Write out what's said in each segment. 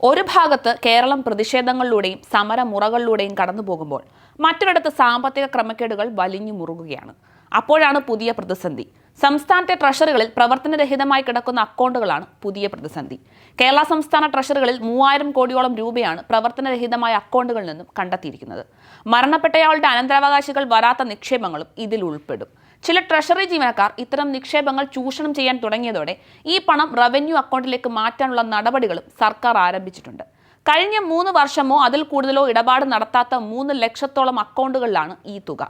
ഒരു ഭാഗത്ത് കേരളം പ്രതിഷേധങ്ങളിലൂടെയും സമരമുറകളിലൂടെയും കടന്നു പോകുമ്പോൾ മറ്റൊരിടത്ത് സാമ്പത്തിക ക്രമക്കേടുകൾ വലിഞ്ഞു മുറുകുകയാണ്. അപ്പോഴാണ് പുതിയ പ്രതിസന്ധി. സംസ്ഥാനത്തെ ട്രഷറികളിൽ പ്രവർത്തനരഹിതമായി കിടക്കുന്ന അക്കൗണ്ടുകളാണ് പുതിയ പ്രതിസന്ധി. കേരള സംസ്ഥാന ട്രഷറികളിൽ മൂവായിരം കോടിയോളം രൂപയാണ് പ്രവർത്തനരഹിതമായ അക്കൗണ്ടുകളിൽ നിന്നും കണ്ടെത്തിയിരിക്കുന്നത്. മരണപ്പെട്ടയാളുടെ അനന്തരാവകാശികൾ വരാത്ത നിക്ഷേപങ്ങളും ഇതിൽ ഉൾപ്പെടും. ചില ട്രഷറി ജീവനക്കാർ ഇത്തരം നിക്ഷേപങ്ങൾ ചൂഷണം ചെയ്യാൻ തുടങ്ങിയതോടെ ഈ പണം റവന്യൂ അക്കൗണ്ടിലേക്ക് മാറ്റാനുള്ള നടപടികളും സർക്കാർ ആരംഭിച്ചിട്ടുണ്ട്. കഴിഞ്ഞ മൂന്ന് വർഷമോ അതിൽ കൂടുതലോ ഇടപാട് നടത്താത്ത മൂന്ന് ലക്ഷത്തോളം അക്കൗണ്ടുകളിലാണ് ഈ തുക.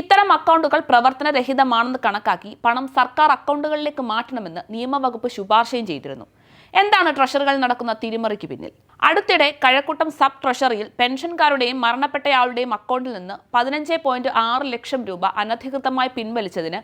ഇത്തരം അക്കൗണ്ടുകൾ പ്രവർത്തനരഹിതമാണെന്ന് കണക്കാക്കി പണം സർക്കാർ അക്കൗണ്ടുകളിലേക്ക് മാറ്റണമെന്ന് നിയമവകുപ്പ് ശുപാർശയും ചെയ്തിരുന്നു. എന്താണ് ട്രഷറികളിൽ നടക്കുന്ന തിരിമറിക്ക് പിന്നിൽ? അടുത്തിടെ കഴക്കൂട്ടം സബ് ട്രഷറിയിൽ പെൻഷൻകാരുടെയും മരണപ്പെട്ടയാളുടെയും അക്കൗണ്ടിൽ നിന്ന് പതിനഞ്ച് പോയിന്റ് ആറ് ലക്ഷം രൂപ അനധികൃതമായി പിൻവലിച്ചതിന്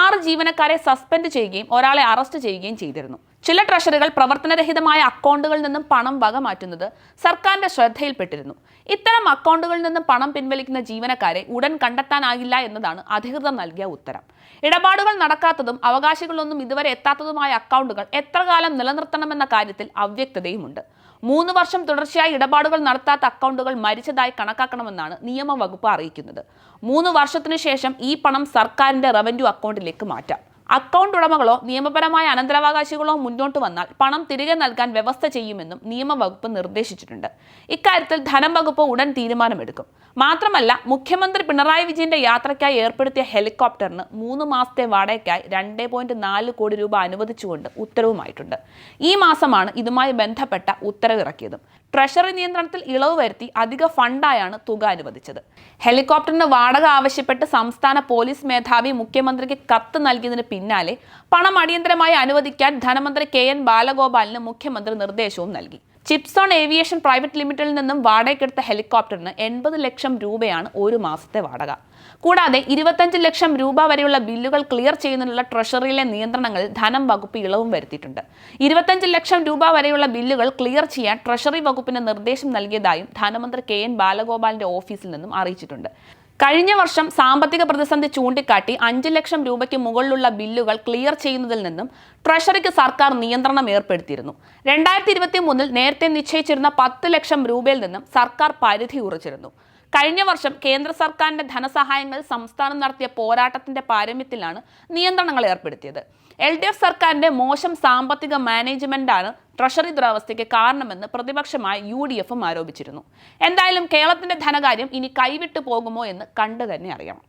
ആറ് ജീവനക്കാരെ സസ്പെൻഡ് ചെയ്യുകയും ഒരാളെ അറസ്റ്റ് ചെയ്യുകയും ചെയ്തിരുന്നു. ചില ട്രഷറികൾ പ്രവർത്തനരഹിതമായ അക്കൗണ്ടുകളിൽ നിന്നും പണം വക മാറ്റുന്നത് സർക്കാരിന്റെ ശ്രദ്ധയിൽപ്പെട്ടിരുന്നു. ഇത്തരം അക്കൗണ്ടുകളിൽ നിന്നും പണം പിൻവലിക്കുന്ന ജീവനക്കാരെ ഉടൻ കണ്ടെത്താനാകില്ല എന്നതാണ് അധികൃതർ നൽകിയ ഉത്തരം. ഇടപാടുകൾ നടക്കാത്തതും അവകാശികളൊന്നും ഇതുവരെ എത്താത്തതുമായ അക്കൗണ്ടുകൾ എത്ര കാലം നിലനിർത്തണമെന്ന കാര്യത്തിൽ അവ്യക്തതയുമുണ്ട്. മൂന്ന് വർഷം തുടർച്ചയായി ഇടപാടുകൾ നടത്താത്ത അക്കൗണ്ടുകൾ മരിച്ചതായി കണക്കാക്കണമെന്നാണ് നിയമവകുപ്പ് അറിയിക്കുന്നത്. മൂന്ന് വർഷത്തിനു ശേഷം ഈ പണം സർക്കാരിന്റെ റവന്യൂ അക്കൗണ്ടിലേക്ക് മാറ്റാം. അക്കൗണ്ട് ഉടമകളോ നിയമപരമായ അനന്തരാവകാശികളോ മുന്നോട്ട് വന്നാൽ പണം തിരികെ നൽകാൻ വ്യവസ്ഥ ചെയ്യുമെന്നും നിയമവകുപ്പ് നിർദ്ദേശിച്ചിട്ടുണ്ട്. ഇക്കാര്യത്തിൽ ധനം വകുപ്പ് ഉടൻ തീരുമാനമെടുക്കും. മാത്രമല്ല മുഖ്യമന്ത്രി പിണറായി വിജയന്റെ യാത്രയ്ക്കായി ഏർപ്പെടുത്തിയ ഹെലികോപ്റ്ററിന് മൂന്ന് മാസത്തെ വാടകയ്ക്കായി രണ്ട് പോയിന്റ് നാല് കോടി രൂപ അനുവദിച്ചുകൊണ്ട് ഉത്തരവുമായിട്ടുണ്ട്. ഈ മാസമാണ് ഇതുമായി ബന്ധപ്പെട്ട ഉത്തരവിറക്കിയതും ട്രഷറി നിയന്ത്രണത്തിൽ ഇളവ് വരുത്തി അധിക ഫണ്ടായാണ് തുക അനുവദിച്ചത്. ഹെലികോപ്റ്ററിന് വാടക ആവശ്യപ്പെട്ട് സംസ്ഥാന പോലീസ് മേധാവി മുഖ്യമന്ത്രിക്ക് കത്ത് നൽകിയതിന് പിന്നാലെ പണം അടിയന്തരമായി അനുവദിക്കാൻ ധനമന്ത്രി കെ എൻ ബാലഗോപാലിന് മുഖ്യമന്ത്രി നിർദ്ദേശവും നൽകി. ചിപ്സോൺ ഏവിയേഷൻ പ്രൈവറ്റ് ലിമിറ്റഡിൽ നിന്നും വാടകയ്ക്കെടുത്ത ഹെലികോപ്റ്ററിന് എൺപത് ലക്ഷം രൂപയാണ് ഒരു മാസത്തെ വാടക. കൂടാതെ ഇരുപത്തഞ്ച് ലക്ഷം രൂപ വരെയുള്ള ബില്ലുകൾ ക്ലിയർ ചെയ്യുന്നതിനുള്ള ട്രഷറിയിലെ നിയന്ത്രണങ്ങളിൽ ധനം വകുപ്പ് ഇളവും വരുത്തിയിട്ടുണ്ട്. ഇരുപത്തഞ്ച് ലക്ഷം രൂപ വരെയുള്ള ബില്ലുകൾ ക്ലിയർ ചെയ്യാൻ ട്രഷറി വകുപ്പിന് നിർദ്ദേശം നൽകിയതായും ധനമന്ത്രി കെ എൻ ബാലഗോപാലിന്റെ ഓഫീസിൽ നിന്നും അറിയിച്ചിട്ടുണ്ട്. കഴിഞ്ഞ വർഷം സാമ്പത്തിക പ്രതിസന്ധി ചൂണ്ടിക്കാട്ടി അഞ്ച് ലക്ഷം രൂപയ്ക്ക് മുകളിലുള്ള ബില്ലുകൾ ക്ലിയർ ചെയ്യുന്നതിൽ നിന്നും ട്രഷറിക്ക് സർക്കാർ നിയന്ത്രണം ഏർപ്പെടുത്തിയിരുന്നു. രണ്ടായിരത്തി ഇരുപത്തി മൂന്നിൽ നേരത്തെ നിശ്ചയിച്ചിരുന്ന പത്ത് ലക്ഷം രൂപയിൽ നിന്നും സർക്കാർ പരിധി ഉറച്ചിരുന്നു. കഴിഞ്ഞ വർഷം കേന്ദ്ര സർക്കാരിന്റെ ധനസഹായങ്ങൾ സംസ്ഥാനം നടത്തിയ പോരാട്ടത്തിന്റെ പാരമ്യത്തിലാണ് നിയന്ത്രണങ്ങൾ ഏർപ്പെടുത്തിയത്. എൽ ഡി എഫ് സർക്കാരിന്റെ മോശം സാമ്പത്തിക മാനേജ്മെന്റാണ് ട്രഷറി ദുരവസ്ഥയ്ക്ക് കാരണമെന്ന് പ്രതിപക്ഷമായ യു ഡി എഫും ആരോപിച്ചിരുന്നു. എന്തായാലും കേരളത്തിന്റെ ധനകാര്യം ഇനി കൈവിട്ടു പോകുമോ എന്ന് കണ്ടു തന്നെ അറിയണം.